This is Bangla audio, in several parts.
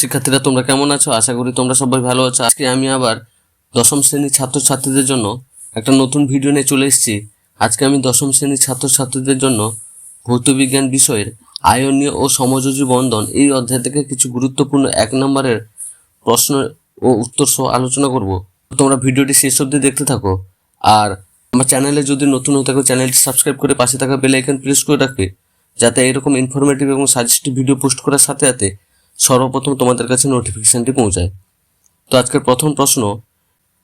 শিক্ষার্থীরা তোমরা কেমন আছো? আশা করি তোমরা সবাই ভালো আছো। আজকে আমি আবার দশম শ্রেণির ছাত্রছাত্রীদের জন্য একটা নতুন ভিডিও নিয়ে চলে এসেছি। আজকে আমি দশম শ্রেণির ছাত্রছাত্রীদের জন্য ভৌতবিজ্ঞান বিষয়ের আয়নীয় ও সমযোজী বন্ধন এই অধ্যায় থেকে কিছু গুরুত্বপূর্ণ এক নম্বরের প্রশ্ন ও উত্তর সহ আলোচনা করব। তোমরা ভিডিওটি শেষ অবধি দেখতে থাকো। আর আমার চ্যানেলে যদি নতুন হয়ে থাকো, চ্যানেলটি সাবস্ক্রাইব করে পাশে থাকা বেল আইকন প্রেস করে রাখবে, যাতে এরকম ইনফরমেটিভ এবং সাজেস্টিভ ভিডিও পোস্ট করার সাথে সাথে সর্বপ্রথম তোমাদের কাছে নোটিফিকেশনটি পৌঁছায়। তো আজকের প্রথম প্রশ্ন,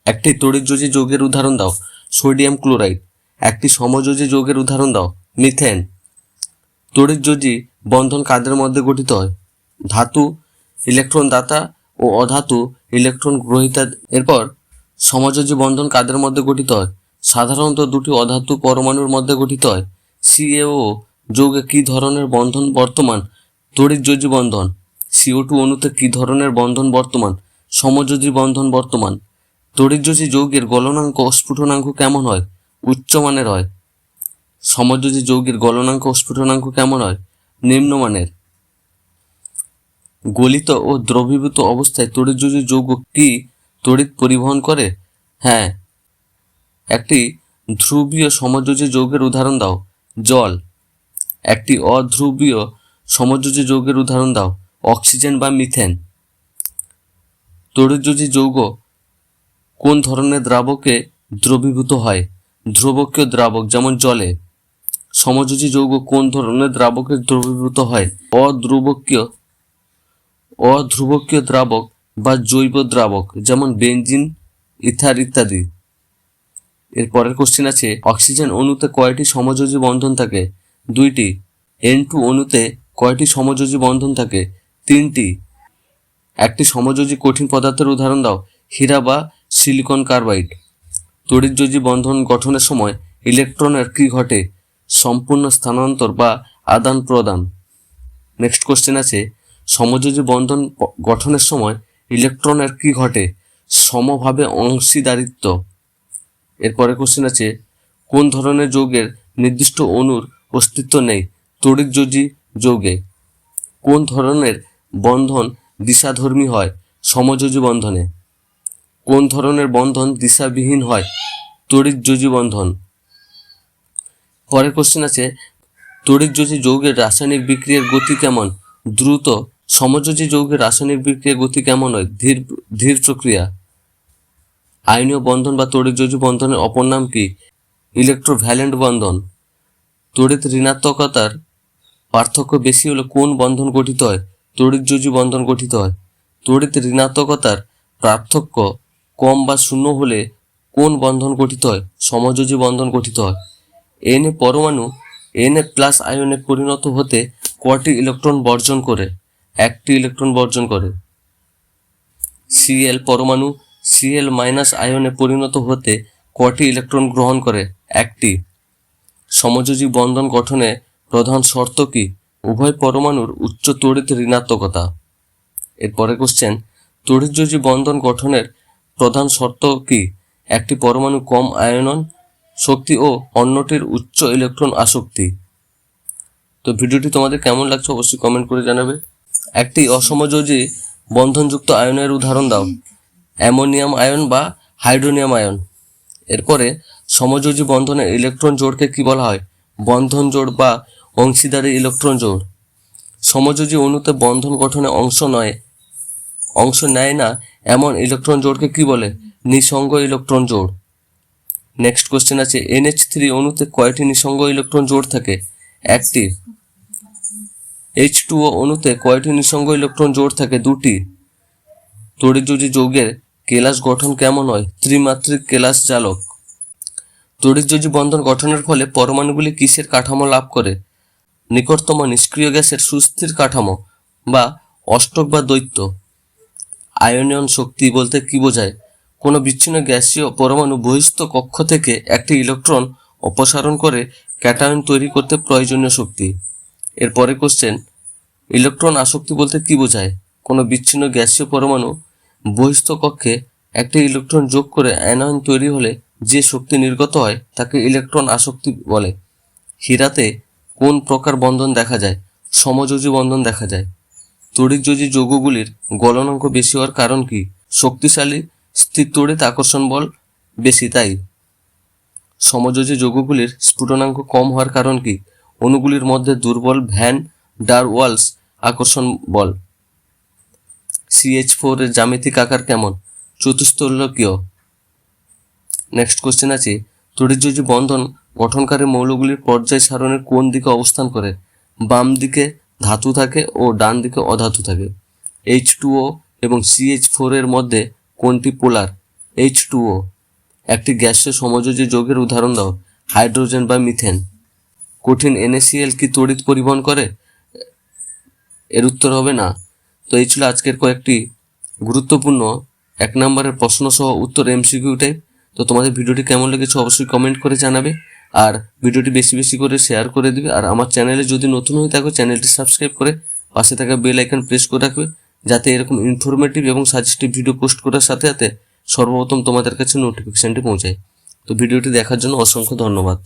একটি তড়িৎযোজী যৌগের উদাহরণ দাও, সোডিয়াম ক্লোরাইড। একটি সমযোজী যৌগের উদাহরণ দাও, মিথেন। তড়িৎযোজী বন্ধন কাদের মধ্যে গঠিত হয়? ধাতু, ইলেকট্রন দাতা ও অধাতু ইলেকট্রন গ্রহিতা। এরপর, সমযোজী বন্ধন কাদের মধ্যে গঠিত হয়? সাধারণত দুটি অধাতু পরমাণুর মধ্যে গঠিত হয়। সিএও যৌগে কী ধরনের বন্ধন বর্তমান? তড়িৎযোজী বন্ধন। সিও টু অণুতে কী ধরনের বন্ধন বর্তমান? সমযোজী বন্ধন বর্তমান। তড়িৎযোজী যৌগের গলনাঙ্ক ও স্ফুটনাঙ্ক কেমন হয়? উচ্চমানের হয়। সমযোজী যৌগের গলনাঙ্ক ও স্ফুটনাঙ্ক কেমন হয়? নিম্নমানের গলিত ও দ্রবীভূত অবস্থায় তড়িৎযোজী যৌগ কি তড়িৎ পরিবহন করে? হ্যাঁ। একটি ধ্রুবীয় সমযোজী যৌগের উদাহরণ দাও। জল। একটি অধ্রুবীয় সমযোজী যৌগের উদাহরণ দাও। অক্সিজেন বা মিথেন। তড়িৎযোজী যৌগ কোন ধরনের দ্রাবকে দ্রবীভূত হয়? ধ্রুবকীয় দ্রাবক যেমন জলে। সমযোজী যৌগ কোন ধরনের দ্রাবকে দ্রবীভূত হয়? অদ্রুবকীয় অধ্রুবকীয় দ্রাবক বা জৈব দ্রাবক যেমন বেনজিন, ইথার ইত্যাদি। এর পরের কোশ্চেন আছে, অক্সিজেন অণুতে কয়টি সমযোজী বন্ধন থাকে? দুইটি। এন টু অণুতে কয়টি সমযোজী বন্ধন থাকে? তিনটি। একটি সমযোজী কঠিন পদার্থের উদাহরণ দাও, হীরা বা সিলিকন কার্বাইড। তড়িৎযোজী বন্ধন গঠনের সময় ইলেকট্রনের কী ঘটে? সম্পূর্ণ স্থানান্তর বা আদান প্রদান। নেক্সট কোশ্চেন আছে, সমযোজী বন্ধন গঠনের সময় ইলেকট্রনের কী ঘটে? সমভাবে অংশীদারিত্ব। এরপরে কোশ্চেন আছে, কোন ধরনের যৌগের নির্দিষ্ট অণুর অস্তিত্ব নেই তড়িৎযোজী যৌগে? কোন ধরনের বন্ধন দিশাধর্মী হয়, সমযোজী বন্ধনে। কোন ধরনের বন্ধন দিশাবিহীন হয়? তড়িৎযোজী বন্ধন। পরের কোশ্চেন আছে, তড়িৎযোজী যৌগের রাসায়নিক বিক্রিয়ার গতি কেমন? দ্রুত সমযোজী যৌগের রাসায়নিক বিক্রিয়ার গতি কেমন হয়? ধীর ধীর প্রক্রিয়া। আইনীয় বন্ধন বা তড়িৎযোজী বন্ধনের অপর নাম কি? ইলেকট্রোভ্যালেন্ট বন্ধন। তড়িৎ ঋণাত্মকতার পার্থক্য বেশি হলে কোন বন্ধন গঠিত হয়? তড়িৎযোজী বন্ধন গঠিত হয়। তড়িৎ ঋণাত্মকতার পার্থক্য কম বা শূন্য হলে কোন বন্ধন গঠিত হয়? সমযোজী বন্ধন গঠিত হয়। এন পরমাণু এন এ প্লাস আয়নে পরিণত হতে কটি ইলেকট্রন বর্জন করে? একটি ইলেকট্রন বর্জন করে। সিএল পরমাণু সিএল মাইনাস আয়নে পরিণত হতে কটি ইলেকট্রন গ্রহণ করে? একটি। সমযোজী বন্ধন গঠনে প্রধান শর্ত কি? উভয় পরমাণুর উচ্চ তড়িৎ ঋণাত্মকতা। এরপরে কোশ্চেন তড়িৎযোজী বন্ধন গঠনের প্রধান শর্ত কি? একটি পরমাণু কম আয়নন শক্তি ও অন্যটির উচ্চ ইলেকট্রন আসক্তি। তো ভিডিওটি তোমাদের কেমন লাগছে অবশ্যই কমেন্ট করে জানাবে। একটি অসমযোজী বন্ধনযুক্ত আয়নের উদাহরণ দাও। অ্যামোনিয়াম আয়ন বা হাইড্রোনিয়াম আয়ন। এরপরে, সমযোজী বন্ধনের ইলেকট্রন জোড়কে কি বলা হয়? বন্ধন জোড় বা অংশীদারি ইলেকট্রন জোড়। সমযোজী অণুতে বন্ধন গঠনে অংশ নয়, অংশ নেয় না, এমন ইলেকট্রন জোড়কে কি বলে? নিঃসঙ্গ ইলেকট্রন জোড়। নেক্সট কোশ্চেন আছে এনএইচ থ্রি অণুতে কয়টি নিঃসঙ্গ ইলেকট্রন জোড় থাকে? একটি। এইচ টু ও অণুতে কয়টি নিঃসঙ্গ ইলেকট্রন জোড় থাকে? দুটি। তড়িৎযোজী যৌগের কেলাস গঠন কেমন হয়? ত্রিমাত্রিক কেলাস জালক। তড়িৎযোজী বন্ধন গঠনের ফলে পরমাণুগুলি কিসের কাঠামো লাভ করে? নিকটতম নিষ্ক্রিয় গ্যাসের সুস্থির কাঠামো বা অষ্টক বা দৈত্য। আয়নিয়ন শক্তি বলতে কি বোঝায়? কোনো বিচ্ছিন্ন গ্যাসীয় পরমাণু বহিস্থ কক্ষ থেকে একটি ইলেকট্রন অপসারণ করে ক্যাটায়ন তৈরি করতে প্রয়োজনীয় শক্তি। এরপরে কোশ্চেন ইলেকট্রন আসক্তি বলতে কি বোঝায়? কোনো বিচ্ছিন্ন গ্যাসীয় পরমাণু বহিস্থ কক্ষে একটি ইলেকট্রন যোগ করে অ্যানায়ন তৈরি হলে যে শক্তি নির্গত হয় তাকে ইলেকট্রন আসক্তি বলে। হীরাতে কোন প্রকার বন্ধন দেখা যায়? সমযোজী বন্ধন দেখা যায়। তড়িৎযোজী যৌগগুলির গলনাঙ্ক বেশি হওয়ার কারণ কি? শক্তিশালী, স্থির তড়িৎ আকর্ষণ বল বেশি, তাই? সমযোজী যৌগগুলির স্ফুটনাঙ্ক কম হওয়ার কারণ কি? অণুগুলির মধ্যে দুর্বল ভ্যান ডার ওয়ালস আকর্ষণ বল। সিএইচ ফোর এর জ্যামিতিক আকার কেমন? চতুস্তলকীয় নেক্সট কোশ্চেন আছে তড়িৎযোজী বন্ধন গঠনকারী মৌলগুলির পর্যায় সারণের কোন দিকে অবস্থান করে? বাম দিকে ধাতু থাকে ও ডান দিকে অধাতু থাকে। এইচ টুও এবং সিএইচ ফোর এর মধ্যে কোনটি পোলার? এইচ টুও একটি গ্যাসীয় সমযোজী যৌগের উদাহরণ দাও, হাইড্রোজেন বা মিথেন। কঠিন এনএসিএল কি তড়িৎ পরিবহন করে? এর উত্তর হবে না। তো এই ছিল আজকের কয়েকটি গুরুত্বপূর্ণ এক নম্বরের প্রশ্ন সহ উত্তর এমসিকিউ টাইপ তো তোমাদের ভিডিওটি কেমন লেগেছে অবশ্যই কমেন্ট করে জানাবে। আর ভিডিওটি বেশি বেশি করে শেয়ার করে দিবে। আর আমার চ্যানেলে যদি নতুন হয়ে থাকো চ্যানেলটি সাবস্ক্রাইব করে পাশে থাকা বেল আইকন প্রেস করে রাখবে, যাতে এরকম ইনফরমেটিভ এবং সাজেস্টিভ ভিডিও পোস্ট করার সাথে সাথে সর্বপ্রথম তোমাদের কাছে নোটিফিকেশানটি পৌঁছায়। তো ভিডিওটি দেখার জন্য অসংখ্য ধন্যবাদ।